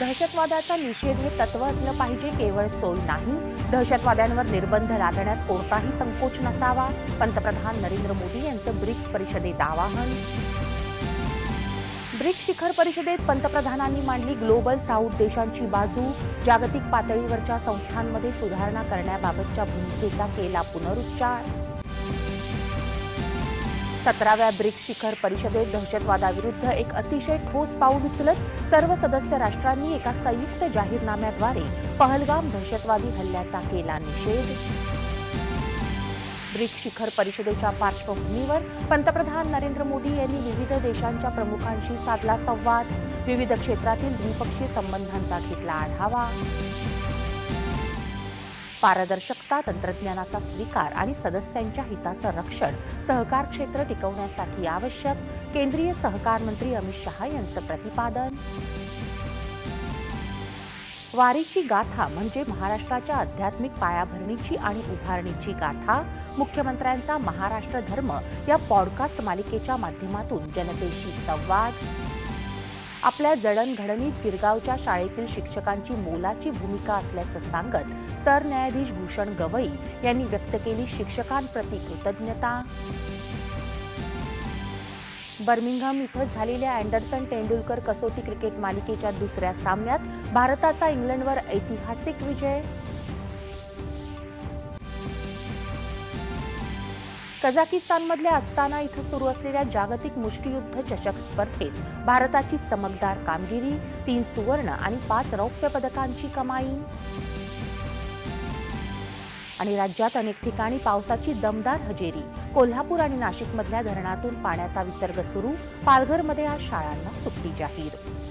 दहशतवादाचा निषेध हे तत्व असलं पाहिजे केवळ सोय नाही. दहशतवाद्यांवर निर्बंध लादण्यात कोणताही संकोच नसावा पंतप्रधान नरेंद्र मोदी यांचं ब्रिक्स परिषदेत आवाहन. ब्रिक्स शिखर परिषदेत पंतप्रधानांनी मांडली ग्लोबल साऊथ देशांची बाजू. जागतिक पातळीवरच्या संस्थांमध्ये सुधारणा करण्याबाबतच्या भूमिकेचा केला पुनरुच्चार. सतराव्या ब्रिक्स शिखर परिषदेत दहशतवादाविरुद्ध एक अतिशय ठोस पाऊल उचलत सर्व सदस्य राष्ट्रांनी एका संयुक्त जाहीरनाम्याद्वारे पहलगाम दहशतवादी हल्ल्याचा केला निषेध. ब्रिक्स शिखर परिषदेच्या पार्श्वभूमीवर पंतप्रधान नरेंद्र मोदी यांनी विविध देशांच्या प्रमुखांशी साधला संवाद. विविध क्षेत्रातील द्विपक्षीय संबंधांचा घेतला आढावा. पारदर्शकता तंत्रज्ञानाचा स्वीकार आणि सदस्यांच्या हिताचं रक्षण सहकार क्षेत्र टिकवण्यासाठी आवश्यक. केंद्रीय सहकार मंत्री अमित शहा यांचं प्रतिपादन. वारीची गाथा म्हणजे महाराष्ट्राच्या आध्यात्मिक पायाभरणीची आणि उभारणीची गाथा. मुख्यमंत्र्यांचा महाराष्ट्र धर्म या पॉडकास्ट मालिकेच्या माध्यमातून जनतेशी संवाद. आपल्या जडणघडणीत गिरगावच्या शाळेतील शिक्षकांची मोलाची भूमिका असल्याचं सांगत सरन्यायाधीश भूषण गवई यांनी व्यक्त केली शिक्षकांप्रती कृतज्ञता. बर्मिंगहम इथं झालेल्या अँडरसन तेंडुलकर कसोटी क्रिकेट मालिकेच्या दुसऱ्या सामन्यात भारताचा इंग्लंडवर ऐतिहासिक विजय कझाकिस्तानमधल्या अस्ताना इथं सुरू असलेल्या जागतिक मुष्टियुद्ध चषक स्पर्धेत भारताची चमकदार कामगिरी तीन सुवर्ण आणि पाच रौप्य पदकांची कमाई. आणि राज्यात अनेक ठिकाणी पावसाची दमदार हजेरी. कोल्हापूर आणि नाशिकमधल्या धरणातून पाण्याचा विसर्ग सुरू. पालघरमध्ये आज शाळांना सुट्टी जाहीर.